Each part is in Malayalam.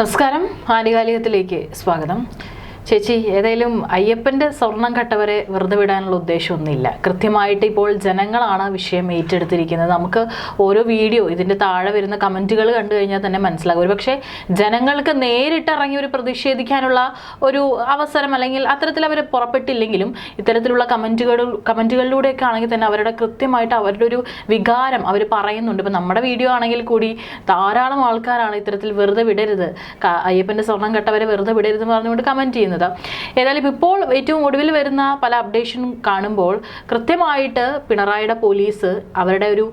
നമസ്കാരം. ആനുകാലികത്തിലേക്ക് സ്വാഗതം. ചേച്ചി ഏതായാലും അയ്യപ്പന്റെ സ്വർണം കട്ടവരെ വെറുതെ വിടാനുള്ള ഉദ്ദേശമൊന്നുമില്ല. കൃത്യമായിട്ട് ഇപ്പോൾ ജനങ്ങളാണ് വിഷയം ഏറ്റെടുത്തിരിക്കുന്നത്. നമുക്ക് ഓരോ വീഡിയോ ഇതിന്റെ താഴെ വരുന്ന കമന്റുകൾ കണ്ടു കഴിഞ്ഞാൽ തന്നെ മനസ്സിലാകും. ഒരുപക്ഷെ ജനങ്ങൾക്ക് നേരിട്ട് ഇറങ്ങി ഒരു പ്രതിഷേധിക്കാനുള്ള ഒരു അവസരം അല്ലെങ്കിൽ അത്തരത്തിൽ അവർ പുറപ്പെട്ടില്ലെങ്കിലും ഇത്തരത്തിലുള്ള കമന്റുകൾ കമന്റുകളിലൂടെയൊക്കെ ആണെങ്കിൽ തന്നെ അവരുടെ കൃത്യമായിട്ട് അവരുടെ ഒരു വികാരം അവർ പറയുന്നുണ്ട്. ഇപ്പം നമ്മുടെ വീഡിയോ ആണെങ്കിൽ കൂടി ധാരാളം ആൾക്കാരാണ് ഇത്തരത്തിൽ വെറുതെ വിടരുത്. അയ്യപ്പന്റെ സ്വർണം കെട്ടവരെ വെറുതെ വിടരുത് എന്ന് പറഞ്ഞുകൊണ്ട് കമന്റ് ചെയ്യുന്നത്. ഏതായാലും ഇപ്പോൾ ഏറ്റവും ഒടുവിൽ വരുന്ന പല അപ്ഡേഷൻ കാണുമ്പോൾ കൃത്യമായിട്ട് പിണറായിയുടെ പോലീസ് അവരുടെ ഒരു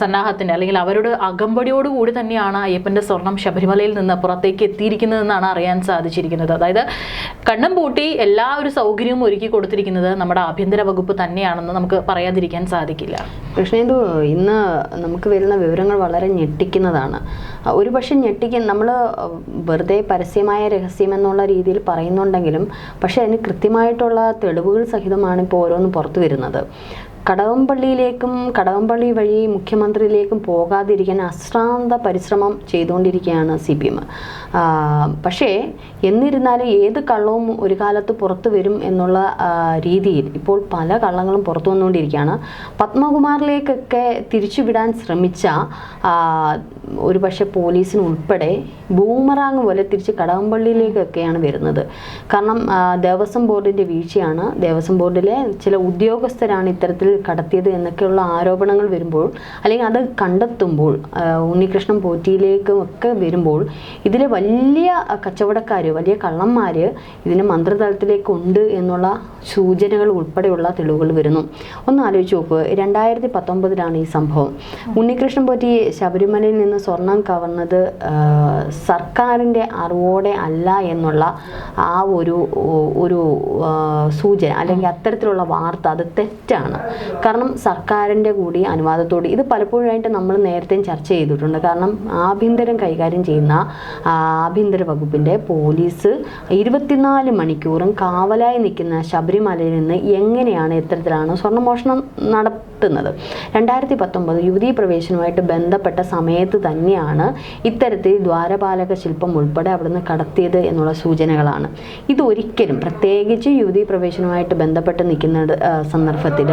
സന്നാഹത്തിന് അല്ലെങ്കിൽ അവരുടെ അകമ്പടിയോട് കൂടി തന്നെയാണ് അയ്യപ്പന്റെ സ്വർണം ശബരിമലയിൽ നിന്ന് പുറത്തേക്ക് എത്തിയിരിക്കുന്നതെന്നാണ് അറിയാൻ സാധിച്ചിരിക്കുന്നത്. അതായത് കണ്ണും പൂട്ടി എല്ലാ ഒരു സൗകര്യവും ഒരുക്കി കൊടുത്തിരിക്കുന്നത് നമ്മുടെ ആഭ്യന്തര വകുപ്പ് തന്നെയാണെന്ന് നമുക്ക് പറയാതിരിക്കാൻ സാധിക്കില്ല. കൃഷ്ണേന്ദു ഇന്ന് നമുക്ക് വരുന്ന വിവരങ്ങൾ വളരെ ഞെട്ടിക്കുന്നതാണ്. ഒരു പക്ഷേ ഞെട്ടിക്കാൻ നമ്മൾ വെറുതെ പരസ്യമായ രഹസ്യം എന്നുള്ള രീതിയിൽ പറയുന്നുണ്ടെങ്കിലും പക്ഷേ അതിന് കൃത്യമായിട്ടുള്ള തെളിവുകൾ സഹിതമാണ് ഇപ്പോൾ ഓരോന്ന് പുറത്തു വരുന്നത്. കടകംപള്ളിയിലേക്കും കടവംപള്ളി വഴി മുഖ്യമന്ത്രിയിലേക്കും പോകാതിരിക്കാൻ അശ്രാന്ത പരിശ്രമം ചെയ്തുകൊണ്ടിരിക്കുകയാണ് സി പി എം. പക്ഷേ എന്നിരുന്നാലും ഏത് കള്ളവും ഒരു കാലത്ത് പുറത്തു വരും എന്നുള്ള രീതിയിൽ ഇപ്പോൾ പല കള്ളങ്ങളും പുറത്തു വന്നുകൊണ്ടിരിക്കുകയാണ്. പത്മകുമാറിലേക്കൊക്കെ തിരിച്ചുവിടാൻ ശ്രമിച്ച ഒരു പക്ഷേ പോലീസിന് ഉൾപ്പെടെ ബൂമറാങ് പോലെ തിരിച്ച് കടവംപള്ളിയിലേക്കൊക്കെയാണ് വരുന്നത്. കാരണം ദേവസ്വം ബോർഡിന്റെ വീഴ്ചയാണ്. ദേവസ്വം ബോർഡിലെ ചില ഉദ്യോഗസ്ഥരാണ് ഇത്തരത്തിൽ കടത്തിയത് എന്നൊക്കെയുള്ള ആരോപണങ്ങൾ വരുമ്പോൾ അല്ലെങ്കിൽ അത് കണ്ടെത്തുമ്പോൾ ഉണ്ണികൃഷ്ണൻ പോറ്റിയിലേക്കും ഒക്കെ വരുമ്പോൾ ഇതിലെ വലിയ കച്ചവടക്കാർ വലിയ കള്ളന്മാർ ഇതിന് മന്ത്രതലത്തിലേക്ക് ഉണ്ട് എന്നുള്ള സൂചനകൾ ഉൾപ്പെടെയുള്ള തെളിവുകൾ വരുന്നു. ഒന്ന് ആലോചിച്ച് നോക്കുക രണ്ടായിരത്തി പത്തൊമ്പതിലാണ് ഈ സംഭവം. ഉണ്ണികൃഷ്ണൻ പോറ്റി ശബരിമലയിൽ നിന്ന് സ്വർണം കവർന്നത് സർക്കാരിന്റെ അറിവോടെ അല്ല എന്നുള്ള ആ ഒരു ഒരു സൂചന അല്ലെങ്കിൽ അത്തരത്തിലുള്ള വാർത്ത അത് തെറ്റാണ്. കാരണം സർക്കാരിന്റെ കൂടി അനുവാദത്തോടെ ഇത് പലപ്പോഴായിട്ട് നമ്മൾ നേരത്തെയും ചർച്ച ചെയ്തിട്ടുണ്ട്. കാരണം ആഭ്യന്തരം കൈകാര്യം ചെയ്യുന്ന ആഭ്യന്തര വകുപ്പിന്റെ പോലീസ് ഇരുപത്തിനാല് മണിക്കൂറും കാവലായി നിൽക്കുന്ന ശബരിമലയിൽ നിന്ന് എങ്ങനെയാണ് ഇത്തരത്തിലാണ് സ്വർണമോഷണം നടത്തുന്നത്. രണ്ടായിരത്തി പത്തൊമ്പത് യുവതീ പ്രവേശനവുമായിട്ട് ബന്ധപ്പെട്ട സമയത്ത് തന്നെയാണ് ഇത്തരത്തിൽ ദ്വാരപാലക ശില്പം ഉൾപ്പെടെ അവിടുന്ന് കടത്തിയത് എന്നുള്ള സൂചനകളാണ്. ഇതൊരിക്കലും പ്രത്യേകിച്ച് യുവതീ പ്രവേശനവുമായിട്ട് ബന്ധപ്പെട്ട് നിൽക്കുന്ന സന്ദർഭത്തിൽ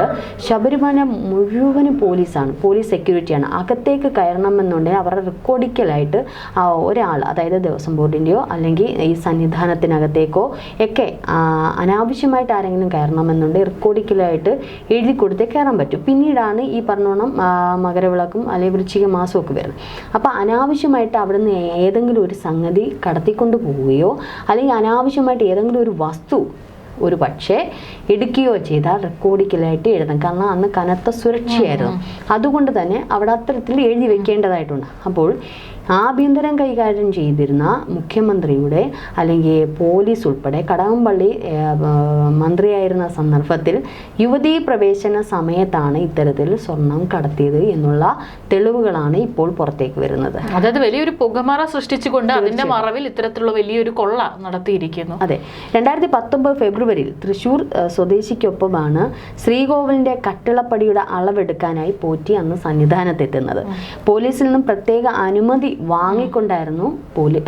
ശബരിമല മുഴുവനും പോലീസാണ് പോലീസ് സെക്യൂരിറ്റിയാണ്. അകത്തേക്ക് കയറണമെന്നുണ്ടെങ്കിൽ അവരുടെ റെക്കോർഡിക്കലായിട്ട് ഒരാൾ അതായത് ദേവസ്വം ബോർഡിന്റെയോ അല്ലെങ്കിൽ ഈ സന്നിധാനത്തിനകത്തേക്കോ ഒക്കെ അനാവശ്യമായിട്ട് ആരെങ്കിലും കയറണമെന്നുണ്ടെങ്കിൽ റെക്കോർഡിക്കലായിട്ട് എഴുതി കൊടുത്തേ കയറാൻ പറ്റും. പിന്നീടാണ് ഈ പറഞ്ഞോണം മകരവിളക്കും അല്ലെങ്കിൽ വൃശ്ചിക മാസവും ഒക്കെ വരുന്നത്. അപ്പോൾ അനാവശ്യമായിട്ട് അവിടെ നിന്ന് ഏതെങ്കിലും ഒരു സംഗതി കടത്തിക്കൊണ്ട് പോവുകയോ അല്ലെങ്കിൽ അനാവശ്യമായിട്ട് ഏതെങ്കിലും ഒരു വസ്തു ഒരു പക്ഷേ എടുക്കുകയോ ചെയ്താൽ റെക്കോർഡിക്കലായിട്ട് എഴുതാം. കാരണം അന്ന് കനത്ത സുരക്ഷയായിരുന്നു. അതുകൊണ്ട് തന്നെ അവിടെ അത്തരത്തിൽ എഴുതി വെക്കേണ്ടതായിട്ടുണ്ട്. അപ്പോൾ ആഭ്യന്തരം കൈകാര്യം ചെയ്തിരുന്ന മുഖ്യമന്ത്രിയുടെ അല്ലെങ്കിൽ പോലീസ് ഉൾപ്പെടെ കടകംപള്ളി മന്ത്രിയായിരുന്ന സന്ദർഭത്തിൽ യുവതീ പ്രവേശന സമയത്താണ് ഇത്തരത്തിൽ സ്വർണം കടത്തിയത് എന്നുള്ള തെളിവുകളാണ് ഇപ്പോൾ പുറത്തേക്ക് വരുന്നത്. അതായത് വലിയൊരു പുകമറ സൃഷ്ടിച്ചുകൊണ്ട് അതിന്റെ മറവിൽ ഇത്തരത്തിലുള്ള വലിയൊരു കൊള്ള നടത്തിയിരിക്കുന്നു. അതെ. രണ്ടായിരത്തി പത്തൊമ്പത് ഫെബ്രുവരിയിൽ തൃശൂർ സ്വദേശിക്കൊപ്പമാണ് ശ്രീകോവിലിന്റെ കട്ടിളപ്പടിയുടെ അളവെടുക്കാനായി പോറ്റി അന്ന് സന്നിധാനത്തെത്തുന്നത്. പോലീസിൽ നിന്നും പ്രത്യേക അനുമതി വാങ്ങിക്കൊണ്ടായിരുന്നു പോലീ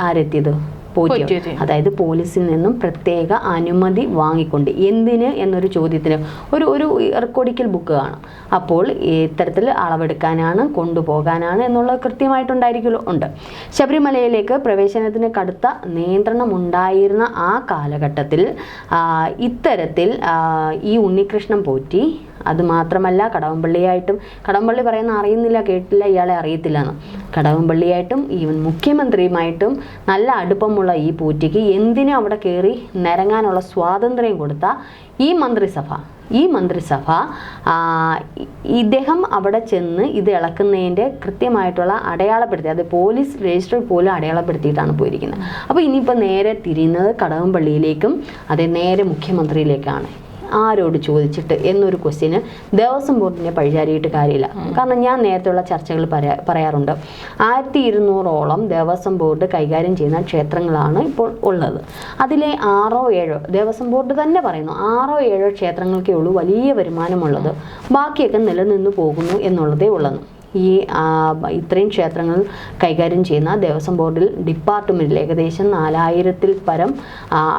ആരെത്തിയത്? പോറ്റിയോ. അതായത് പോലീസിൽ നിന്നും പ്രത്യേക അനുമതി വാങ്ങിക്കൊണ്ട് എന്തിന് എന്നൊരു ചോദ്യത്തിന് ഒരു ഒരു റെക്കോർഡിക്കൽ ബുക്ക് കാണും. അപ്പോൾ ഇത്തരത്തിൽ അളവെടുക്കാനാണ് കൊണ്ടുപോകാനാണ് എന്നുള്ളത് കൃത്യമായിട്ടുണ്ടായിരിക്കുമല്ലോ ഉണ്ട്. ശബരിമലയിലേക്ക് പ്രവേശനത്തിന് കടുത്ത നിയന്ത്രണം ഉണ്ടായിരുന്ന ആ കാലഘട്ടത്തിൽ ഇത്തരത്തിൽ ഈ ഉണ്ണികൃഷ്ണൻ പോറ്റി അതുമാത്രമല്ല കടവമ്പള്ളിയായിട്ടും കടവമ്പള്ളി പറയുന്ന അറിയുന്നില്ല കേട്ടില്ല ഇയാളെ അറിയത്തില്ല എന്ന്. കടവമ്പള്ളിയായിട്ടും ഈവൻ മുഖ്യമന്ത്രിയുമായിട്ടും നല്ല അടുപ്പമുള്ള ഈ പൂറ്റിക്ക് എന്തിനും അവിടെ കയറി നിരങ്ങാനുള്ള സ്വാതന്ത്ര്യം കൊടുത്ത ഈ മന്ത്രിസഭ? ഈ മന്ത്രിസഭ ഇദ്ദേഹം അവിടെ ചെന്ന് ഇത് ഇളക്കുന്നതിന്റെ കൃത്യമായിട്ടുള്ള അടയാളപ്പെടുത്തി അത് പോലീസ് രജിസ്റ്റർ പോലും അടയാളപ്പെടുത്തിയിട്ടാണ് പോയിരിക്കുന്നത്. അപ്പോൾ ഇനിയിപ്പോൾ നേരെ തിരിയുന്നത് കടകംപള്ളിയിലേക്കും അതേ നേരെ മുഖ്യമന്ത്രിയിലേക്കാണ്. ആരോട് ചോദിച്ചിട്ട് എന്നൊരു ക്വസ്റ്റ്യന് ദേവസ്വം ബോർഡിനെ പഴിചാരിയിട്ട് കാര്യമില്ല. കാരണം ഞാൻ നേരത്തെയുള്ള ചർച്ചകൾ പറയാ പറയാറുണ്ട്. ആയിരത്തി ഇരുന്നൂറോളം ദേവസ്വം ബോർഡ് കൈകാര്യം ചെയ്യുന്ന ക്ഷേത്രങ്ങളാണ് ഇപ്പോൾ ഉള്ളത്. അതിലെ ആറോ ഏഴോ ദേവസ്വം ബോർഡ് തന്നെ പറയുന്നു ആറോ ഏഴോ ക്ഷേത്രങ്ങൾക്കേ ഉള്ളൂ വലിയ വരുമാനമുള്ളത്. ബാക്കിയൊക്കെ നിലനിന്ന് പോകുന്നു എന്നുള്ളതേ ഉള്ളൂ. ഈ ഇത്രയും ക്ഷേത്രങ്ങൾ കൈകാര്യം ചെയ്യുന്ന ദേവസ്വം ബോർഡിൽ ഡിപ്പാർട്ട്മെന്റിൽ ഏകദേശം നാലായിരത്തിൽ പരം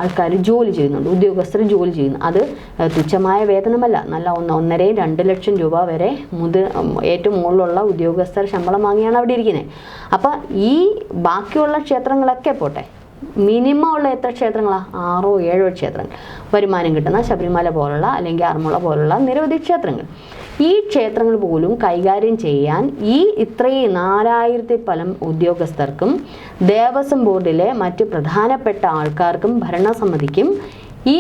ആൾക്കാർ ജോലി ചെയ്യുന്നുണ്ട്. ഉദ്യോഗസ്ഥർ ജോലി ചെയ്യുന്നു. അത് തുച്ഛമായ വേതനമല്ല. നല്ല ഒന്ന് ഒന്നരയും രണ്ട് ലക്ഷം രൂപ വരെ മുത് ഏറ്റവും മുകളിലുള്ള ഉദ്യോഗസ്ഥർ ശമ്പളം വാങ്ങിയാണ് അവിടെ ഇരിക്കുന്നത് അപ്പം ഈ ബാക്കിയുള്ള ക്ഷേത്രങ്ങളൊക്കെ പോട്ടെ മിനിമം ഉള്ള എത്ര ക്ഷേത്രങ്ങളാണ് ആറോ ഏഴോ ക്ഷേത്രങ്ങൾ. വരുമാനം കിട്ടുന്ന ശബരിമല പോലുള്ള അല്ലെങ്കിൽ ആറന്മുള പോലുള്ള നിരവധി ക്ഷേത്രങ്ങൾ. ഈ ക്ഷേത്രങ്ങൾ പോലും കൈകാര്യം ചെയ്യാൻ ഈ ഇത്രയും നാലായിരത്തി പലം ഉദ്യോഗസ്ഥർക്കും ദേവസ്വം ബോർഡിലെ മറ്റ് പ്രധാനപ്പെട്ട ആൾക്കാർക്കും ഭരണസമിതിക്കും ഈ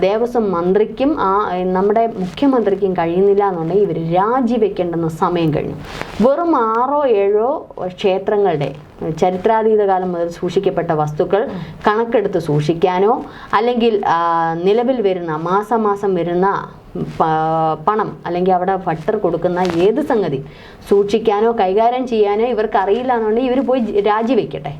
ദേവസ്വം മന്ത്രിക്കും ആ നമ്മുടെ മുഖ്യമന്ത്രിക്കും കഴിയുന്നില്ല എന്നുണ്ടെങ്കിൽ ഇവർ രാജിവെക്കേണ്ടുന്ന സമയം കഴിഞ്ഞു. വെറും ആറോ ഏഴോ ക്ഷേത്രങ്ങളുടെ ചരിത്രാതീത കാലം മുതൽ സൂക്ഷിക്കപ്പെട്ട വസ്തുക്കൾ കണക്കെടുത്ത് സൂക്ഷിക്കാനോ അല്ലെങ്കിൽ നിലവിൽ വരുന്ന മാസം മാസം വരുന്ന പണം അല്ലെങ്കിൽ അവിടെ ഫട്ടർ കൊടുക്കുന്ന ഏത് സംഗതി സൂക്ഷിക്കാനോ കൈകാര്യം ചെയ്യാനോ ഇവർക്ക് അറിയില്ല എന്നുണ്ടെങ്കിൽ ഇവർ പോയി രാജിവെക്കട്ടെ.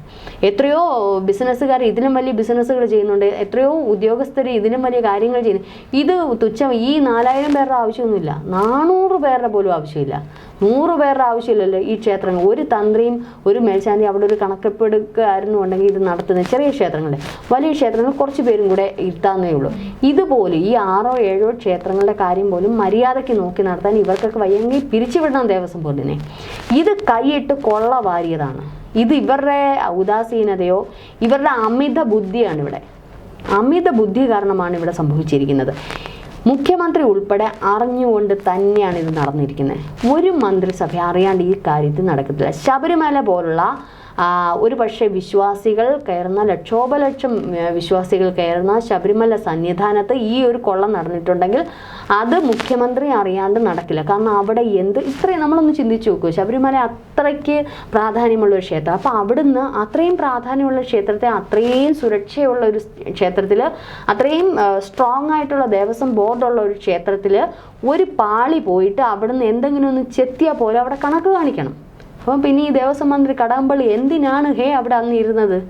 എത്രയോ ബിസിനസ്സുകാർ ഇതിലും വലിയ ബിസിനസ്സുകൾ ചെയ്യുന്നുണ്ട്. എത്രയോ ഉദ്യോഗസ്ഥർ ഇതിലും വലിയ കാര്യങ്ങൾ ചെയ്യുന്നു. ഇത് തുച്ഛം ഈ നാലായിരം പേരുടെ ആവശ്യമൊന്നുമില്ല. നാനൂറ് പേരുടെ പോലും ആവശ്യമില്ല. നൂറ് പേരുടെ ആവശ്യമില്ലല്ലോ ഈ ക്ഷേത്രങ്ങൾ. ഒരു തന്ത്രിയും ഒരു മേൽശാന്തി അവിടെ ഒരു കണക്കെപ്പെടുക്കാരനും ഉണ്ടെങ്കിൽ ഇത് നടത്തുന്ന ചെറിയ ക്ഷേത്രങ്ങളിൽ വലിയ ക്ഷേത്രങ്ങൾ കുറച്ച് പേരും കൂടെ ഇരുത്താന്നേ ഉള്ളൂ. ഇതുപോലെ ഈ ആറോ ഏഴോ ക്ഷേത്രങ്ങളുടെ കാര്യം പോലും മര്യാദയ്ക്ക് നോക്കി നടത്താൻ ഇവർക്കൊക്കെ വയ്യെങ്കിൽ പിരിച്ചുവിടണം ദേവസ്വം ബോർഡിനെ. ഇത് കൈയിട്ട് കൊള്ള വാരിയതാണ്. ഇത് ഇവരുടെ ഉദാസീനതയോ ഇവരുടെ അമിത ബുദ്ധിയാണ് ഇവിടെ. അമിത ബുദ്ധി കാരണമാണ് ഇവിടെ സംഭവിച്ചിരിക്കുന്നത്. മുഖ്യമന്ത്രി ഉൾപ്പെടെ അറിഞ്ഞുകൊണ്ട് തന്നെയാണ് ഇത് നടന്നിരിക്കുന്നത്. ഒരു മന്ത്രിസഭ അറിയാണ്ട് ഈ കാര്യത്തിൽ നടക്കത്തില്ല. ശബരിമല പോലുള്ള ഒരു പക്ഷേ വിശ്വാസികൾ കയറുന്ന ലക്ഷോപലക്ഷം ലക്ഷം വിശ്വാസികൾ കയറുന്ന ശബരിമല സന്നിധാനത്ത് ഈ ഒരു കൊള്ള നടന്നിട്ടുണ്ടെങ്കിൽ അത് മുഖ്യമന്ത്രി അറിയാണ്ട് നടക്കില്ല. കാരണം അവിടെ എന്ത് ഇത്രയും നമ്മളൊന്ന് ചിന്തിച്ചു നോക്കൂ. ശബരിമല അത്രയ്ക്ക് പ്രാധാന്യമുള്ള ഒരു ക്ഷേത്രം. അപ്പോൾ അവിടുന്ന് അത്രയും പ്രാധാന്യമുള്ള ക്ഷേത്രത്തെ അത്രയും സുരക്ഷയുള്ള ഒരു ക്ഷേത്രത്തിൽ അത്രയും സ്ട്രോങ് ആയിട്ടുള്ള ദേവസ്വം ബോർഡുള്ള ഒരു ക്ഷേത്രത്തിൽ ഒരു പാളി പോയിട്ട് അവിടുന്ന് എന്തെങ്കിലും ഒന്ന് ചെത്തിയാൽ പോലും അവിടെ കണക്ക് കാണിക്കണം. അപ്പം പിന്നെ ഈ ദേവസ്വം മന്ത്രി കടകംപള്ളി എന്തിനാണ് ഹേ അവിടെ അന്ന് ഇരുന്നത്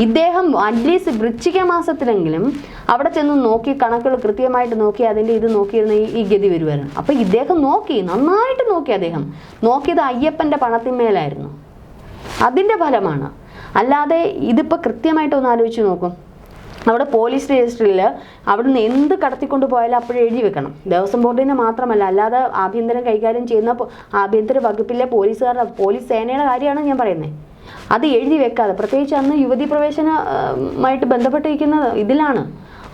ഇദ്ദേഹം അറ്റ്ലീസ്റ്റ് വൃശ്ചിക മാസത്തിലെങ്കിലും അവിടെ ചെന്ന് നോക്കി കണക്കുകൾ കൃത്യമായിട്ട് നോക്കി അതിന്റെ ഇത് നോക്കിയിരുന്ന ഈ ഈ ഗതി വരുമായിരുന്നു അപ്പം ഇദ്ദേഹം നോക്കി നന്നായിട്ട് നോക്കി അദ്ദേഹം. നോക്കിയത് അയ്യപ്പന്റെ പണത്തിന്മേലായിരുന്നു. അതിന്റെ ഫലമാണ്. അല്ലാതെ ഇതിപ്പോൾ കൃത്യമായിട്ടൊന്ന് ആലോചിച്ച് നോക്കും. അവിടെ പോലീസ് രജിസ്റ്ററിൽ അവിടുന്ന് എന്ത് കടത്തിക്കൊണ്ട് പോയാലും അപ്പോഴും എഴുതി വെക്കണം. ദേവസ്വം ബോർഡിനെ മാത്രമല്ല അല്ലാതെ ആഭ്യന്തരം കൈകാര്യം ചെയ്യുന്ന ആഭ്യന്തര വകുപ്പിലെ പോലീസുകാരുടെ പോലീസ് സേനയുടെ കാര്യമാണ് ഞാൻ പറയുന്നത്. അത് എഴുതി വെക്കാതെ പ്രത്യേകിച്ച് അന്ന് യുവതി പ്രവേശനമായിട്ട് ബന്ധപ്പെട്ടിരിക്കുന്ന ഇതിലാണ്.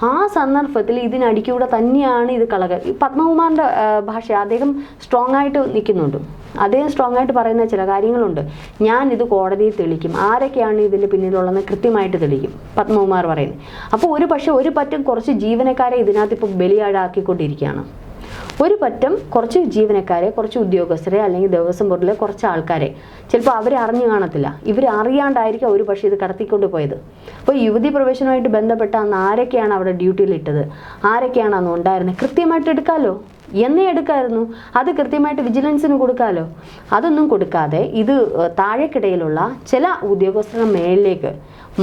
ആ സന്ദർഭത്തിൽ ഇതിനടിക്കൂടെ തന്നെയാണ് ഇത് കളക. പത്മകുമാറിന്റെ ഭാഷ അദ്ദേഹം സ്ട്രോങ് ആയിട്ട് നിൽക്കുന്നുണ്ട്. അദ്ദേഹം സ്ട്രോങ് ആയിട്ട് പറയുന്ന ചില കാര്യങ്ങളുണ്ട്. ഞാൻ ഇത് കോടതിയിൽ തെളിക്കും ആരൊക്കെയാണ് ഇതിന്റെ പിന്നിലുള്ളതെന്ന് കൃത്യമായിട്ട് തെളിക്കും പത്മകുമാർ പറയുന്നത്. അപ്പോൾ ഒരു പക്ഷേ ഒരു പറ്റം കുറച്ച് ജീവനക്കാരെ ഇതിനകത്ത് ഇപ്പോൾ ബലിയാടാക്കിക്കൊണ്ടിരിക്കുകയാണ്. ഒരു പറ്റം കുറച്ച് ജീവനക്കാരെ കുറച്ച് ഉദ്യോഗസ്ഥരെ അല്ലെങ്കിൽ ദേവസ്വം ബോർഡിലെ കുറച്ച് ആൾക്കാരെ. ചിലപ്പോൾ അവരെ അറിഞ്ഞു കാണത്തില്ല. ഇവർ അറിയാണ്ടായിരിക്കും ഒരു പക്ഷേ ഇത് കടത്തിക്കൊണ്ട് പോയത്. അപ്പോൾ യുവതി പ്രവേശനവുമായിട്ട് ബന്ധപ്പെട്ട അന്ന് ആരൊക്കെയാണ് അവിടെ ഡ്യൂട്ടിയിലിട്ടത് ആരൊക്കെയാണ് അന്ന് ഉണ്ടായിരുന്നത് കൃത്യമായിട്ട് എടുക്കാമല്ലോ എന്നേ എടുക്കായിരുന്നു? അത് കൃത്യമായിട്ട് വിജിലൻസിന് കൊടുക്കാമല്ലോ അതൊന്നും കൊടുക്കാതെ ഇത് താഴെക്കിടയിലുള്ള ചില ഉദ്യോഗസ്ഥരുടെ മേളിലേക്ക്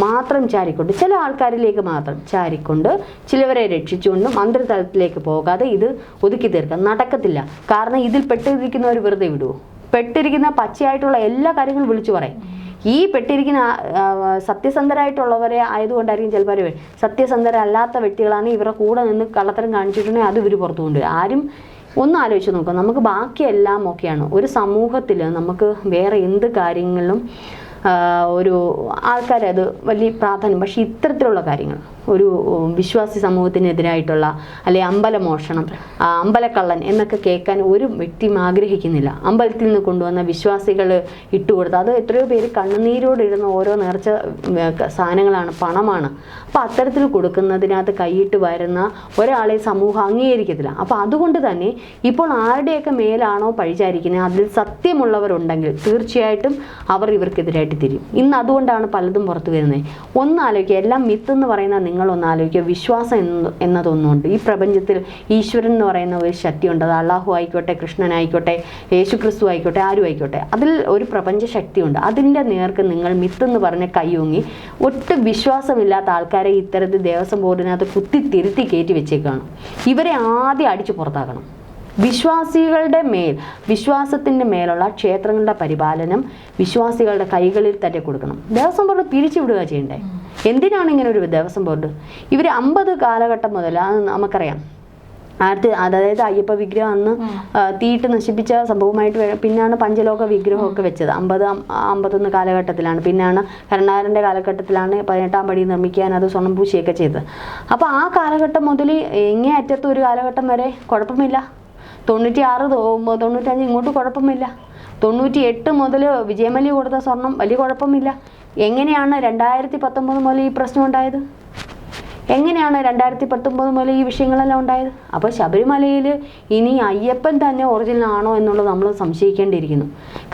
മാത്രം ചാരിക്കൊണ്ട് ചില ആൾക്കാരിലേക്ക് മാത്രം ചാരിക്കൊണ്ട് ചിലവരെ രക്ഷിച്ചുകൊണ്ട് മന്ത്രിതലത്തിലേക്ക് പോകാതെ ഇത് ഒതുക്കി തീർക്കാൻ നടക്കത്തില്ല. കാരണം ഇതിൽ പെട്ടിരിക്കുന്നവർ വെറുതെ വിടുവോ? പെട്ടിരിക്കുന്ന പച്ചയായിട്ടുള്ള എല്ലാ കാര്യങ്ങളും വിളിച്ചു പറയും. ഈ പെട്ടിരിക്കുന്ന സത്യസന്ധരായിട്ടുള്ളവരെ ആയതുകൊണ്ടായിരിക്കും ചിലപ്പോൾ അവർ സത്യസന്ധരല്ലാത്ത വ്യക്തികളാണ് ഇവരുടെ കൂടെ നിന്ന് കള്ളത്തരം കാണിച്ചിട്ടുണ്ടെങ്കിൽ അത് ഇവർ പുറത്തു കൊണ്ടുവരും. ആരും ഒന്ന് ആലോചിച്ച് നോക്കാം നമുക്ക് ബാക്കിയെല്ലാം ഓക്കെയാണ് ഒരു സമൂഹത്തിൽ നമുക്ക് വേറെ എന്ത് കാര്യങ്ങളിലും ഒരു ആൾക്കാരത് വലിയ പ്രാധാന്യം. പക്ഷേ ഇത്തരത്തിലുള്ള കാര്യങ്ങൾ ഒരു വിശ്വാസി സമൂഹത്തിനെതിരായിട്ടുള്ള അല്ലെ അമ്പലമോഷണം മോഷണം അമ്പലക്കള്ളൻ എന്നൊക്കെ കേൾക്കാൻ ഒരു വ്യക്തിയും ആഗ്രഹിക്കുന്നില്ല. അമ്പലത്തിൽ നിന്ന് കൊണ്ടുവന്ന വിശ്വാസികൾ ഇട്ടുകൊടുത്ത് അത് എത്രയോ പേര് കണ്ണുനീരോടിടുന്ന ഓരോ നേർച്ച സാധനങ്ങളാണ് പണമാണ്. അപ്പം അത്തരത്തിൽ കൊടുക്കുന്നതിനകത്ത് കൈയിട്ട് വരുന്ന ഒരാളെ സമൂഹം അംഗീകരിക്കത്തില്ല. അപ്പം അതുകൊണ്ട് തന്നെ ഇപ്പോൾ ആരുടെയൊക്കെ മേലാണോ പഴിചാരിക്കുന്നത് അതിൽ സത്യമുള്ളവരുണ്ടെങ്കിൽ തീർച്ചയായിട്ടും അവർ ഇവർക്കെതിരായിട്ട് തിരിയും. ഇന്ന് അതുകൊണ്ടാണ് പലതും പുറത്തു വരുന്നത്. ഒന്ന് ആലോചിക്കുക എല്ലാം മിത്ത് എന്ന് പറയുന്ന നിങ്ങളൊന്ന് ആലോചിക്കുക. വിശ്വാസം എന്ന് എന്നതൊന്നുണ്ട്. ഈ പ്രപഞ്ചത്തിൽ ഈശ്വരൻ എന്ന് പറയുന്ന ഒരു ശക്തിയുണ്ട്. അത് അള്ളാഹു ആയിക്കോട്ടെ കൃഷ്ണനായിക്കോട്ടെ യേശു ക്രിസ്തു ആയിക്കോട്ടെ ആരും ആയിക്കോട്ടെ. അതിൽ ഒരു പ്രപഞ്ച ശക്തിയുണ്ട്. അതിന്റെ നേർക്ക് നിങ്ങൾ മിത്തെന്ന് പറഞ്ഞ് കൈയൂങ്ങി ഒട്ടും വിശ്വാസമില്ലാത്ത ആൾക്കാരെ ഇത്തരത്തിൽ ദേവസ്വം ബോർഡിനകത്ത് കുത്തി തിരുത്തി കയറ്റി വെച്ചേക്കാണ്. ഇവരെ ആദ്യം അടിച്ചു പുറത്താക്കണം. വിശ്വാസികളുടെ മേൽ വിശ്വാസത്തിന്റെ മേലുള്ള ക്ഷേത്രങ്ങളുടെ പരിപാലനം വിശ്വാസികളുടെ കൈകളിൽ തന്നെ കൊടുക്കണം. ദേവസ്വം ബോർഡ് പിരിച്ചുവിടുക ചെയ്യണ്ടേ? എന്തിനാണ് ഇങ്ങനെ ഒരു ദേവസ്വം ബോർഡ്? ഇവർ അമ്പത് കാലഘട്ടം മുതൽ അത് നമുക്കറിയാം. ആയിരത്തി അതായത് അയ്യപ്പ വിഗ്രഹം അന്ന് തീയിട്ട് നശിപ്പിച്ച സംഭവമായിട്ട് പിന്നാണ് പഞ്ചലോക വിഗ്രഹമൊക്കെ വെച്ചത്. അമ്പത് അമ്പത്തൊന്ന് കാലഘട്ടത്തിലാണ്. പിന്നാണ് കരുണാകരന്റെ കാലഘട്ടത്തിലാണ് പതിനെട്ടാം പടി നിർമ്മിക്കാൻ അത് സ്വർണം പൂശിയൊക്കെ ചെയ്തത്. അപ്പോൾ ആ കാലഘട്ടം മുതൽ എങ്ങേ അറ്റത്ത് ഒരു കാലഘട്ടം വരെ കുഴപ്പമില്ല. തൊണ്ണൂറ്റി ആറ് തൊണ്ണൂറ്റഞ്ച് ഇങ്ങോട്ട് കുഴപ്പമില്ല. തൊണ്ണൂറ്റി എട്ട് മുതൽ വിജയമല്യ കൊടുത്ത സ്വർണം വലിയ കുഴപ്പമില്ല. എങ്ങനെയാണ് രണ്ടായിരത്തി പത്തൊമ്പത് മുതൽ ഈ പ്രശ്നം ഉണ്ടായത്? എങ്ങനെയാണ് രണ്ടായിരത്തി പത്തൊമ്പത് മുതൽ ഈ വിഷയങ്ങളെല്ലാം ഉണ്ടായത്? അപ്പോൾ ശബരിമലയിൽ ഇനി അയ്യപ്പൻ തന്നെ ഒറിജിനൽ ആണോ എന്നുള്ളത് നമ്മൾ സംശയിക്കേണ്ടിയിരിക്കുന്നു.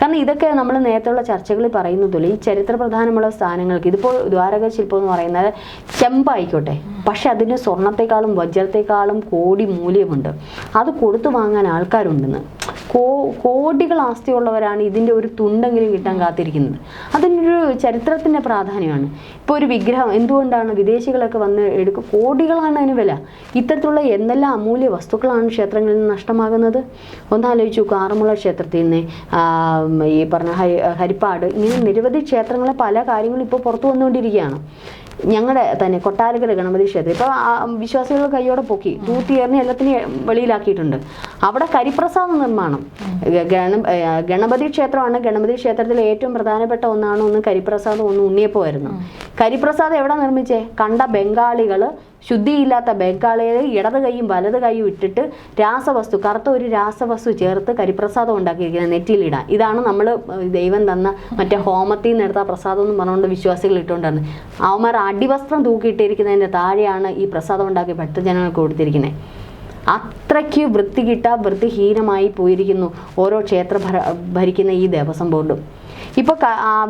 കാരണം ഇതൊക്കെ നമ്മൾ നേരത്തെയുള്ള ചർച്ചകളിൽ പറയുന്നതുള്ളൂ ഈ ചരിത്ര പ്രധാനമുള്ള സ്ഥാനങ്ങൾക്ക് ഇതിപ്പോൾ ദ്വാരക ശില്പം എന്ന് പറയുന്നത് ചെമ്പായിക്കോട്ടെ. പക്ഷെ അതിന് സ്വർണത്തെക്കാളും വജ്രത്തെക്കാളും കോടി മൂല്യമുണ്ട്. അത് കൊടുത്തു വാങ്ങാൻ ആൾക്കാരുണ്ടെന്ന്. കോ കോടികൾ ആസ്തിയുള്ളവരാണ് ഇതിന്റെ ഒരു തുണ്ടെങ്കിലും കിട്ടാൻ കാത്തിരിക്കുന്നത്. അതിനൊരു ചരിത്രത്തിന്റെ പ്രാധാന്യമാണ്. ഇപ്പോൾ ഒരു വിഗ്രഹം എന്തുകൊണ്ടാണ് വിദേശികളൊക്കെ വന്ന് എടുക്കുക കോടികളാണ് അതിന് വില. ഇത്തരത്തിലുള്ള എന്തെല്ലാം അമൂല്യ വസ്തുക്കളാണ് ക്ഷേത്രങ്ങളിൽ നിന്ന് നഷ്ടമാകുന്നത്? ഒന്നാലോചിച്ചു ആറന്മുള ക്ഷേത്രത്തിൽ നിന്ന് ഈ പറഞ്ഞ ഹരി ഹരിപ്പാട്. ഇങ്ങനെ നിരവധി ക്ഷേത്രങ്ങളെ പല കാര്യങ്ങളും ഇപ്പോൾ പുറത്തു വന്നുകൊണ്ടിരിക്കുകയാണ്. ഞങ്ങളുടെ തന്നെ കൊട്ടാരക്കര ഗണപതി ക്ഷേത്രം. ഇപ്പോൾ വിശ്വാസികൾ കൈയോടെ പൊക്കി തൂത്തിയേറിന് എല്ലാത്തിനെയും വെളിയിലാക്കിയിട്ടുണ്ട്. അവിടെ കരിപ്രസാദ നിർമ്മാണം. ഗണ ഗണപതി ക്ഷേത്രമാണ്. ഗണപതി ക്ഷേത്രത്തിലെ ഏറ്റവും പ്രധാനപ്പെട്ട ഒന്നാണ് ഒന്ന് കരിപ്രസാദം ഒന്ന് ഉണ്ണിയപ്പമായിരുന്നു. കരിപ്രസാദം എവിടെ നിർമ്മിച്ചേ? കണ്ട ബംഗാളികൾ ശുദ്ധിയില്ലാത്ത ബംഗാളിയിൽ ഇടത് കൈയും വലത് കൈയും ഇട്ടിട്ട് രാസവസ്തു കറുത്ത ഒരു രാസവസ്തു ചേർത്ത് കരിപ്രസാദം ഉണ്ടാക്കിയിരിക്കുന്നത് നെറ്റിയിലിടാൻ ഇതാണ് നമ്മൾ ദൈവം തന്ന മറ്റേ ഹോമത്തിൽ നിന്ന് എടുത്ത പ്രസാദം എന്ന് പറഞ്ഞുകൊണ്ട് വിശ്വാസികൾ ഇട്ടുകൊണ്ടാണ് അവന്മാർ അടിവസ്ത്രം തൂക്കിയിട്ടിരിക്കുന്നതിന്റെ താഴെയാണ് ഈ പ്രസാദം ഉണ്ടാക്കി ഭക്തജനങ്ങൾക്ക് കൊടുത്തിരിക്കുന്നത്. അത്രയ്ക്ക് വൃത്തി കിട്ടാ വൃത്തിഹീനമായി പോയിരിക്കുന്നു ഓരോ ക്ഷേത്ര ഭര ഭരിക്കുന്ന ഈ ദേവസ്വം ബോർഡും. ഇപ്പോൾ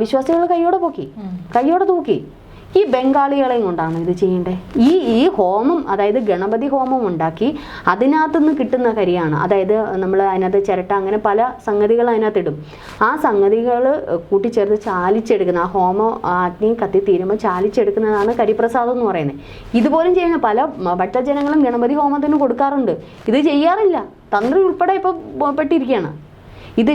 വിശ്വാസികൾ കൈയോടെ പോക്കി. കൈയോടെ തൂക്കി. ഈ ബംഗാളികളെയും കൊണ്ടാണ് ഇത് ചെയ്യേണ്ടത് ഈ ഈ ഹോമം അതായത് ഗണപതി ഹോമം ഉണ്ടാക്കി അതിനകത്തുനിന്ന് കിട്ടുന്ന കരിയാണ്. അതായത് നമ്മൾ അതിനകത്ത് ചിരട്ട അങ്ങനെ പല സംഗതികൾ അതിനകത്ത് ഇടും ആ സംഗതികൾ കൂട്ടിച്ചേർത്ത് ചാലിച്ചെടുക്കുന്ന ആ ഹോമം അഗ്നി കത്തി തീരുമ്പോൾ ചാലിച്ചെടുക്കുന്നതാണ് കരിപ്രസാദം എന്ന് പറയുന്നത്. ഇതുപോലും ചെയ്യുന്ന പല ഭട്ടജനങ്ങളും ഗണപതി ഹോമത്തിന് കൊടുക്കാറുണ്ട്. ഇത് ചെയ്യാറില്ല. തന്ത്രി ഉൾപ്പെടെ ഇപ്പോൾ പെട്ടിരിക്കുകയാണ്. ഇത്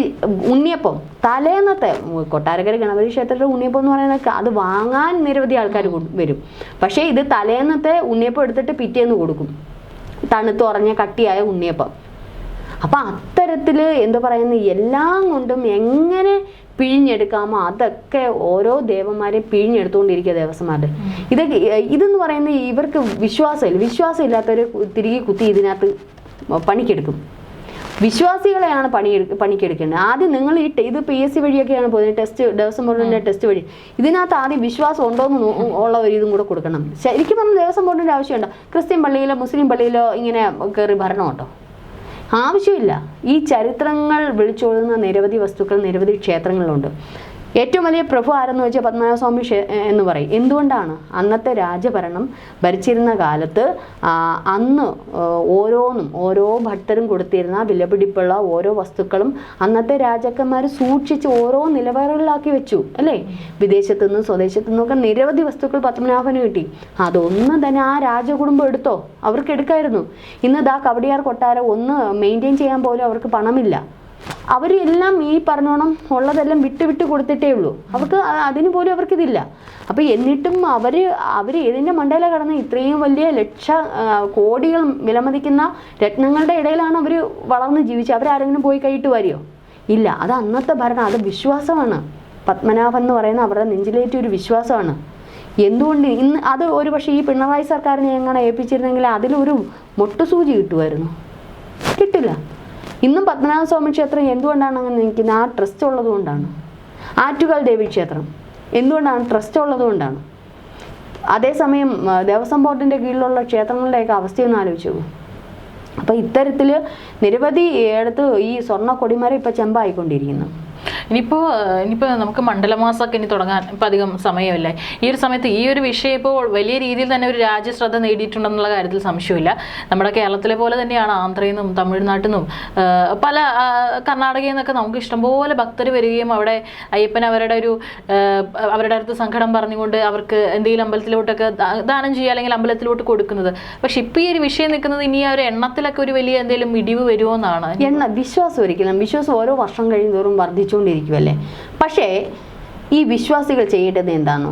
ഉണ്ണിയപ്പം തലേന്നത്തെ കൊട്ടാരക്കര ഗണപതി ക്ഷേത്രത്തിലെ ഉണ്ണിയപ്പം എന്ന് പറയുന്നത് അത് വാങ്ങാൻ നിരവധി ആൾക്കാർ വരും. പക്ഷേ ഇത് തലേന്നത്തെ ഉണ്ണിയപ്പം എടുത്തിട്ട് പിറ്റേന്ന് കൊടുക്കും. തണുത്ത് ഉറഞ്ഞ കട്ടിയായ ഉണ്ണിയപ്പം. അപ്പം അത്തരത്തിൽ എന്താ പറയുന്ന എല്ലാം കൊണ്ടും എങ്ങനെ പിഴിഞ്ഞെടുക്കാമോ അതൊക്കെ ഓരോ ദേവന്മാരെ പിഴിഞ്ഞെടുത്തുകൊണ്ടിരിക്കുക ദേവസ്വന്മാരുടെ. ഇതൊക്കെ ഇതെന്ന് പറയുന്നത് ഇവർക്ക് വിശ്വാസമില്ല. വിശ്വാസമില്ലാത്തവർ തിരികെ കുത്തി ഇതിനകത്ത് പണിക്കെടുക്കും. വിശ്വാസികളെയാണ് പണി പണിക്കെടുക്കേണ്ടത്. ആദ്യം നിങ്ങൾ ഈ ഇത് പി എസ് സി വഴിയൊക്കെയാണ് പോകുന്നത്. ടെസ്റ്റ് ദിവസം ബോർഡിന്റെ ടെസ്റ്റ് വഴി. ഇതിനകത്ത് ആദ്യം വിശ്വാസം ഉണ്ടോ എന്ന് നോ- ഉള്ള ഒരു ഇതും കൂടെ കൊടുക്കണം. ശരിക്കും പറഞ്ഞാൽ ദേവസ്വം ബോർഡിന്റെ ആവശ്യമുണ്ടോ? ക്രിസ്ത്യൻ പള്ളിയിലോ മുസ്ലിം പള്ളിയിലോ ഇങ്ങനെ കയറി ഭരണം കേട്ടോ ആവശ്യമില്ല. ഈ ചരിത്രങ്ങൾ വിളിച്ചോളുന്ന നിരവധി വസ്തുക്കൾ നിരവധി ക്ഷേത്രങ്ങളിലുണ്ട് ഏറ്റവും വലിയ പ്രഭു ആരെന്ന് വെച്ചാൽ പത്മനാഭസ്വാമി എന്ന് പറയും. എന്തുകൊണ്ടാണ്? അന്നത്തെ രാജഭരണം ഭരിച്ചിരുന്ന കാലത്ത് അന്ന് ഓരോന്നും ഓരോ ഭക്തരും കൊടുത്തിരുന്ന വിലപിടിപ്പുള്ള ഓരോ വസ്തുക്കളും അന്നത്തെ രാജാക്കന്മാർ സൂക്ഷിച്ച് ഓരോ നിലവാരങ്ങളിലാക്കി വെച്ചു അല്ലേ? വിദേശത്തു നിന്നും സ്വദേശത്തു നിന്നൊക്കെ നിരവധി വസ്തുക്കൾ പത്മനാഭന് കിട്ടി. അതൊന്നും തന്നെ ആ രാജകുടുംബം എടുത്തോ? അവർക്ക് എടുക്കായിരുന്നു. ഇന്ന് ദാ കവടിയാർ കൊട്ടാരം ഒന്ന് മെയിന്റെയിൻ ചെയ്യാൻ പോലും അവർക്ക് പണമില്ല. അവരെല്ലാം ഈ പറഞ്ഞോണം ഉള്ളതെല്ലാം വിട്ട് വിട്ട് കൊടുത്തിട്ടേ ഉള്ളൂ. അവർക്ക് അതിന് പോലും അവർക്കിതില്ല. അപ്പോൾ എന്നിട്ടും അവർ അവർ ഏതിന്റെ മണ്ടയില കടന്ന് ഇത്രയും വലിയ ലക്ഷ കോടികൾ വിലമതിക്കുന്ന രത്നങ്ങളുടെ ഇടയിലാണ് അവർ വളർന്ന് ജീവിച്ചത്. അവരാരെങ്കിലും പോയി കൈയിട്ട് വാരിയോ? ഇല്ല. അത് അന്നത്തെ ഭരണം. അത് വിശ്വാസമാണ്. പത്മനാഭൻ എന്ന് പറയുന്ന അവരുടെ നെഞ്ചിലേറ്റ ഒരു വിശ്വാസമാണ്. എന്തുകൊണ്ട് ഇന്ന് അത് ഒരു പക്ഷേ ഈ പിണറായി സർക്കാരിനെ എങ്ങനെ ഏൽപ്പിച്ചിരുന്നെങ്കിൽ അതിലൊരു മൊട്ടുസൂചി കിട്ടുമായിരുന്നു? കിട്ടില്ല. ഇന്നും പത്മനാഭസ്വാമി ക്ഷേത്രം എന്തുകൊണ്ടാണ് അങ്ങനെ നിൽക്കുന്നത്? ആ ട്രസ്റ്റ് ഉള്ളതുകൊണ്ടാണ് ആറ്റുകാൽ ദേവി ക്ഷേത്രം എന്തുകൊണ്ടാണ് ട്രസ്റ്റ് ഉള്ളതുകൊണ്ടാണ് അതേസമയം ദേവസ്വം ബോർഡിന്റെ കീഴിലുള്ള ക്ഷേത്രങ്ങളുടെയൊക്കെ അവസ്ഥയൊന്ന് ആലോചിച്ചു അപ്പോൾ ഇത്തരത്തിൽ നിരവധി ഇടത്ത് ഈ സ്വർണ കൊടിമരം ഇപ്പോൾ ചെമ്പായിക്കൊണ്ടിരിക്കുന്നു. ഇനിയിപ്പോൾ ഇനിയിപ്പോൾ നമുക്ക് മണ്ഡലമാസമൊക്കെ ഇനി തുടങ്ങാൻ ഇപ്പം അധികം സമയമല്ലേ? ഈ ഒരു സമയത്ത് ഈ ഒരു വിഷയം ഇപ്പോൾ വലിയ രീതിയിൽ തന്നെ ഒരു രാജ്യശ്രദ്ധ നേടിയിട്ടുണ്ടെന്നുള്ള കാര്യത്തിൽ സംശയമില്ല. നമ്മുടെ കേരളത്തിലെ പോലെ തന്നെയാണ് ആന്ധ്രയിൽ നിന്നും തമിഴ്നാട്ടിൽ നിന്നും പല കർണാടകയിൽ നിന്നൊക്കെ നമുക്ക് ഇഷ്ടംപോലെ ഭക്തർ വരികയും അവിടെ അയ്യപ്പൻ അവരുടെ ഒരു അവരുടെ അടുത്ത് സങ്കടം പറഞ്ഞുകൊണ്ട് അവർക്ക് എന്തെങ്കിലും അമ്പലത്തിലോട്ടൊക്കെ ദാനം ചെയ്യുക അല്ലെങ്കിൽ അമ്പലത്തിലോട്ട് കൊടുക്കുന്നത്. പക്ഷെ ഇപ്പം ഈ ഒരു വിഷയം നിൽക്കുന്നത് ഇനി ആ ഒരു എണ്ണത്തിലൊക്കെ ഒരു വലിയ എന്തെങ്കിലും ഇടിവ് വരുമോ എന്നാണ്. എണ്ണ വിശ്വാസം ഒരിക്കലും വിശ്വാസം ഓരോ വർഷം കഴിയുന്തോറും വർദ്ധിച്ചുകൊണ്ടിരിക്കുമല്ലേ പക്ഷേ ഈ വിശ്വാസികൾ ചെയ്യേണ്ടത് എന്താണോ?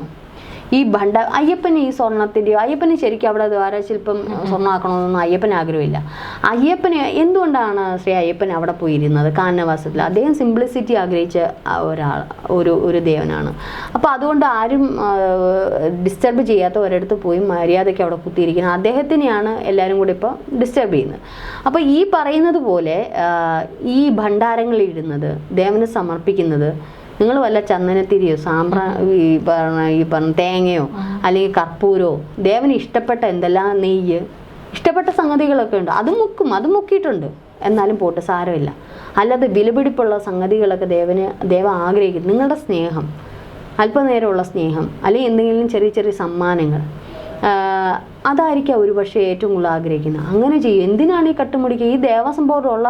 ഈ ഭണ്ഡ അയ്യപ്പന് ഈ സ്വർണത്തിന്റെയോ അയ്യപ്പന് ശരിക്കും അവിടെ ദ്വാരശില്പം സ്വർണമാക്കണമെന്നൊന്നും അയ്യപ്പന് ആഗ്രഹമില്ല. അയ്യപ്പന് എന്തുകൊണ്ടാണ് ശ്രീ അയ്യപ്പൻ അവിടെ പോയിരുന്നത്? കാനവാസത്തിൽ അദ്ദേഹം സിംപ്ലിസിറ്റി ആഗ്രഹിച്ച ഒരാൾ ഒരു ഒരു ദേവനാണ്. അപ്പോൾ അതുകൊണ്ട് ആരും ഡിസ്റ്റർബ് ചെയ്യാത്ത ഒരിടത്ത് പോയി മര്യാദയ്ക്ക് അവിടെ കുത്തിയിരിക്കുന്നത് അദ്ദേഹത്തിനെയാണ് എല്ലാവരും കൂടി ഇപ്പോൾ ഡിസ്റ്റർബ് ചെയ്യുന്നത്. അപ്പോൾ ഈ പറയുന്നത് പോലെ ഈ ഭണ്ഡാരങ്ങളിടുന്നത് ദേവന് സമർപ്പിക്കുന്നത് നിങ്ങൾ വല്ല ചന്ദനത്തിരിയോ സാമ്പ്ര ഈ പറഞ്ഞ ഈ പറഞ്ഞ തേങ്ങയോ അല്ലെങ്കിൽ കർപ്പൂരോ ദേവന് ഇഷ്ടപ്പെട്ട എന്തെല്ലാം നെയ്യ് ഇഷ്ടപ്പെട്ട സംഗതികളൊക്കെ ഉണ്ട്. അത് മുക്കും അത് മുക്കിയിട്ടുണ്ട്. എന്നാലും പോട്ട് സാരമില്ല. അല്ലാതെ വിലപിടിപ്പുള്ള സംഗതികളൊക്കെ ദേവന് ദേവ ആഗ്രഹിക്കുന്നു. നിങ്ങളുടെ സ്നേഹം അല്പനേരമുള്ള സ്നേഹം അല്ലെങ്കിൽ എന്തെങ്കിലും ചെറിയ ചെറിയ സമ്മാനങ്ങൾ അതായിരിക്കാം ഒരു പക്ഷേ ഏറ്റവും കൂടുതൽ ആഗ്രഹിക്കുന്നത്. അങ്ങനെ ചെയ്യും. എന്തിനാണ് ഈ കട്ടുമുടിക്കുക ഈ ദേവസ്വം ബോർഡുള്ള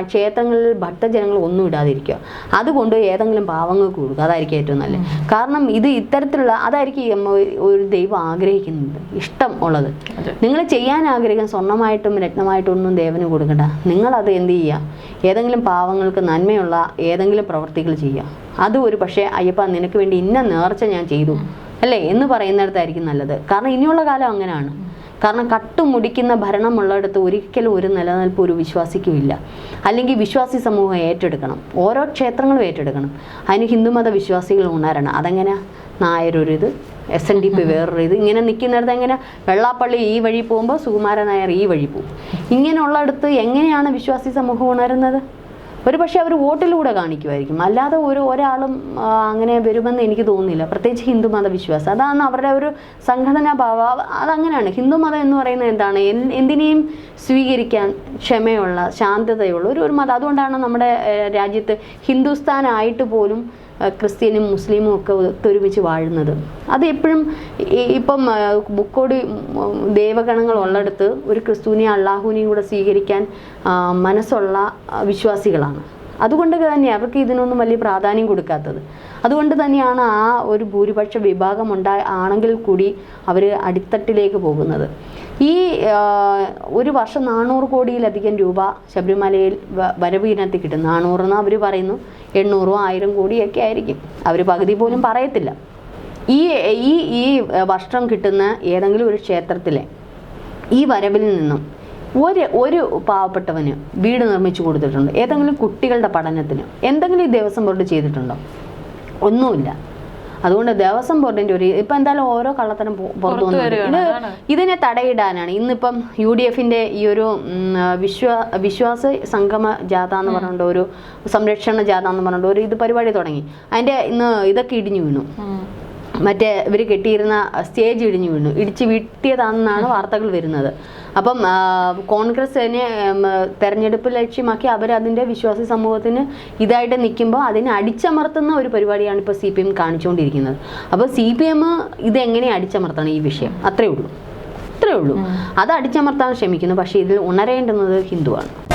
ക്ഷേത്രങ്ങളിൽ ഭക്തജനങ്ങൾ ഒന്നും ഇടാതിരിക്കുക. അതുകൊണ്ട് ഏതെങ്കിലും പാവങ്ങൾക്ക് കൊടുക്കുക. അതായിരിക്കും ഏറ്റവും നല്ലത്. കാരണം ഇത് ഇത്തരത്തിലുള്ള അതായിരിക്കും ഒരു ദൈവം ആഗ്രഹിക്കുന്നത് ഇഷ്ടം ഉള്ളത്. നിങ്ങൾ ചെയ്യാൻ ആഗ്രഹിക്കുന്ന സ്വർണമായിട്ടും രത്നമായിട്ടും ഒന്നും ദേവന് കൊടുക്കണ്ട. നിങ്ങളത് എന്ത് ചെയ്യുക? ഏതെങ്കിലും പാവങ്ങൾക്ക് നന്മയുള്ള ഏതെങ്കിലും പ്രവർത്തികൾ ചെയ്യുക. അത് ഒരു പക്ഷേ അയ്യപ്പ നിനക്ക് വേണ്ടി ഇന്ന നേർച്ച ഞാൻ ചെയ്തു. അല്ലേ? എന്ന് പറയുന്നിടത്തായിരിക്കും നല്ലത്. കാരണം ഇനിയുള്ള കാലം അങ്ങനെയാണ്. കാരണം കട്ടുമുടിക്കുന്ന ഭരണമുള്ളിടത്ത് ഒരിക്കലും ഒരു നിലനിൽപ്പ് ഒരു വിശ്വാസിക്കുമില്ല. അല്ലെങ്കിൽ വിശ്വാസി സമൂഹം ഏറ്റെടുക്കണം. ഓരോ ക്ഷേത്രങ്ങളും ഏറ്റെടുക്കണം. അതിന് ഹിന്ദുമത വിശ്വാസികൾ ഉണരണം. അതെങ്ങനെ? നായരൊരിത് എസ് എൻ ഡി പി വേറൊരു ഇത്. ഇങ്ങനെ നിൽക്കുന്നിടത്ത് എങ്ങനെ? വെള്ളാപ്പള്ളി ഈ വഴി പോകുമ്പോൾ സുകുമാരൻ നായർ ഈ വഴി പോകും. ഇങ്ങനെയുള്ളിടത്ത് എങ്ങനെയാണ് വിശ്വാസി സമൂഹം ഉണരുന്നത്? ഒരു പക്ഷേ അവർ വോട്ടിലൂടെ കാണിക്കുമായിരിക്കും. അല്ലാതെ ഒരു ഒരാളും അങ്ങനെ വരുമെന്ന് എനിക്ക് തോന്നുന്നില്ല. പ്രത്യേകിച്ച് ഹിന്ദു മതവിശ്വാസം. അതാണ് അവരുടെ ഒരു സംഘടനാ ഭാവ. അതങ്ങനെയാണ്. ഹിന്ദു മതം എന്ന് പറയുന്നത് എന്താണ്? എന്തിനേയും സ്വീകരിക്കാൻ ക്ഷമയുള്ള ശാന്തതയുള്ള ഒരു ഒരു മതം. അതുകൊണ്ടാണ് നമ്മുടെ രാജ്യത്ത് ഹിന്ദുസ്ഥാനായിട്ട് പോലും ക്രിസ്ത്യനും മുസ്ലിമും ഒക്കെ ഒത്തൊരുമിച്ച് വാഴുന്നത്. അത് എപ്പോഴും ഇപ്പം ബുക്കോടി ദേവഗണങ്ങൾ ഉള്ളിടത്ത് ഒരു ക്രിസ്തുവിനെയും അള്ളാഹുവിനെയും കൂടെ സ്വീകരിക്കാൻ മനസ്സുള്ള വിശ്വാസികളാണ്. അതുകൊണ്ട് തന്നെ അവർക്ക് ഇതിനൊന്നും വലിയ പ്രാധാന്യം കൊടുക്കാത്തത്. അതുകൊണ്ട് തന്നെയാണ് ആ ഒരു ഭൂരിപക്ഷ വിഭാഗം ഉണ്ടായ ആണെങ്കിൽ കൂടി അവർ അടിത്തട്ടിലേക്ക് പോകുന്നത്. ഈ ഒരു വർഷം നാനൂറ് കോടിയിലധികം രൂപ ശബരിമലയിൽ വരവ് ഇനത്തിൽ കിട്ടും. നാനൂറെന്ന് അവർ പറയുന്നു. എണ്ണൂറും ആയിരം കോടിയൊക്കെ ആയിരിക്കും. അവർ പകുതി പോലും പറയത്തില്ല. ഈ ഈ ഈ വർഷം കിട്ടുന്ന ഏതെങ്കിലും ഒരു ക്ഷേത്രത്തിലെ ഈ വരവിൽ നിന്നും ഒരു ഒരു പാവപ്പെട്ടവന് വീട് നിർമ്മിച്ചു കൊടുത്തിട്ടുണ്ട്. ഏതെങ്കിലും കുട്ടികളുടെ പഠനത്തിന്. എന്തെങ്കിലും ഈ ദേവസ്വം ബോർഡ് ചെയ്തിട്ടുണ്ടോ? ഒന്നുമില്ല. അതുകൊണ്ട് ദേവസ്വം ബോർഡിന്റെ ഒരു ഇപ്പൊ എന്തായാലും ഓരോ കള്ളത്തരം പുറത്തു വന്നു. ഇതിനെ തടയിടാനാണ്. ഇന്നിപ്പം യു ഡി എഫിന്റെ ഈ ഒരു വിശ്വാ വിശ്വാസ സംഗമ ജാഥ എന്ന് പറഞ്ഞുകൊണ്ട് ഒരു സംരക്ഷണ ജാഥ എന്ന് പറഞ്ഞുകൊണ്ട് ഒരു ഇത് പരിപാടി തുടങ്ങി. അതിന്റെ ഇന്ന് ഇതൊക്കെ ഇടിഞ്ഞു വീണു. മറ്റേ ഇവർ കെട്ടിയിരുന്ന സ്റ്റേജ് ഇടിഞ്ഞു വീണു. ഇടിച്ച് വീട്ടിയതാണെന്നാണ് വാർത്തകൾ വരുന്നത്. അപ്പം കോൺഗ്രസ് കോൺഗ്രസ്സിനെ ഉം, തെരഞ്ഞെടുപ്പ് ലക്ഷ്യമാക്കി അവർ അതിന്റെ വിശ്വാസി സമൂഹത്തിന് ഇതായിട്ട് നിൽക്കുമ്പോൾ അതിനെ അടിച്ചമർത്തുന്ന ഒരു പരിപാടിയാണ് ഇപ്പോൾ സി പി എം കാണിച്ചുകൊണ്ടിരിക്കുന്നത്. അപ്പോൾ സി പി എം ഇതെങ്ങനെ അടിച്ചമർത്തണം ഈ വിഷയം? അത്രേ ഉള്ളൂ. അത്രേ ഉള്ളൂ. അത് അടിച്ചമർത്താൻ ശ്രമിക്കുന്നു. പക്ഷേ ഇതിൽ ഉണരേണ്ടുന്നത് ഹിന്ദുവാണ്.